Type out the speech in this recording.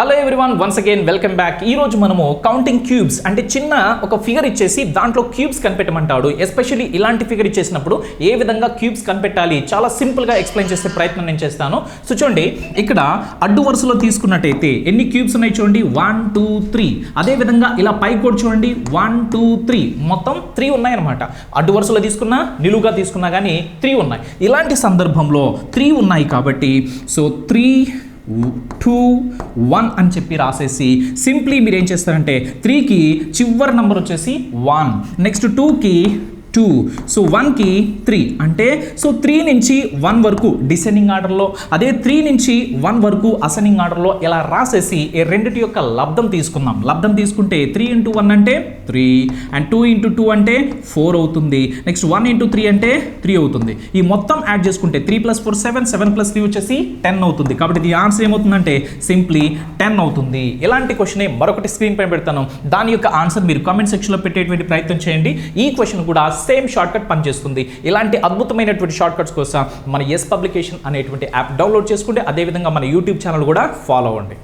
Hello everyone once again welcome back ఈ రోజు మనము కౌంటింగ్ క్యూబ్స్ అంటే చిన్న ఒక ఫిగర్ ఇచ్చేసి దాంట్లో క్యూబ్స్ కనిపెట్టమంటాడు. ఎస్పెషల్లీ ఇలాంటి ఫిగర్ ఇచ్చేసినప్పుడు ఏ విధంగా క్యూబ్స్ కనిపెట్టాలి? చాలా సింపుల్గా ఎక్స్ప్లెయిన్ చేసే ప్రయత్నం నేను చేస్తాను. సో చూడండి ఇక్కడ అడ్డు వరుసలో తీసుకున్నట్టయితే ఎన్ని క్యూబ్స్ ఉన్నాయి చూడండి? వన్ టూ త్రీ అదే విధంగా ఇలా పై కూడా చూడండి. వన్ టూ త్రీ మొత్తం త్రీ ఉన్నాయన్నమాట. అడ్డు వరుసలో తీసుకున్నా నిలువుగా తీసుకున్నా కానీ త్రీ ఉన్నాయి. ఇలాంటి సందర్భంలో త్రీ ఉన్నాయి కాబట్టి సో త్రీ టూ వన్ అని చెప్పి రాసేసి సింప్లీ మీరు ఏం చేస్తారంటే త్రీకి చివరి నెంబర్ వచ్చేసి వన్ నెక్స్ట్ టూకి టూ సో వన్కి త్రీ అంటే సో త్రీ నుంచి వన్ వరకు డిసెండింగ్ ఆర్డర్లో అదే త్రీ నుంచి వన్ వరకు అసెండింగ్ ఆర్డర్లో ఇలా రాసేసి ఈ రెండిటి యొక్క లబ్ధం తీసుకుందాం. లబ్ధం తీసుకుంటే త్రీ ఇంటూ వన్ అంటే three and two into two అంటే ఫోర్ అవుతుంది. నెక్స్ట్ వన్ ఇంటూ త్రీ అంటే త్రీ అవుతుంది. ఈ మొత్తం యాడ్ చేసుకుంటే three plus four seven seven plus three వచ్చేసి టెన్ అవుతుంది. కాబట్టి ఇది ఆన్సర్ ఏమవుతుందంటే సింప్లీ టెన్ అవుతుంది. ఇలాంటి క్వశ్చన్ మరొకటి స్క్రీన్ పైన పెడతాను. దాని యొక్క ఆన్సర్ మీరు కామెంట్ సెక్షన్లో పెట్టేటువంటి ప్రయత్నం చేయండి. ఈ క్వశ్చన్ కూడా సేమ్ షార్ట్ కట్ పనిచేస్తుంది. ఇలాంటి అద్భుతమైనటువంటి షార్ట్ కట్స్ కోసం మన ఎస్ పబ్లికేషన్ అనేటువంటి యాప్ డౌన్లోడ్ చేసుకుంటే అదేవిధంగా మన యూట్యూబ్ ఛానల్ కూడా ఫాలో అవ్వండి.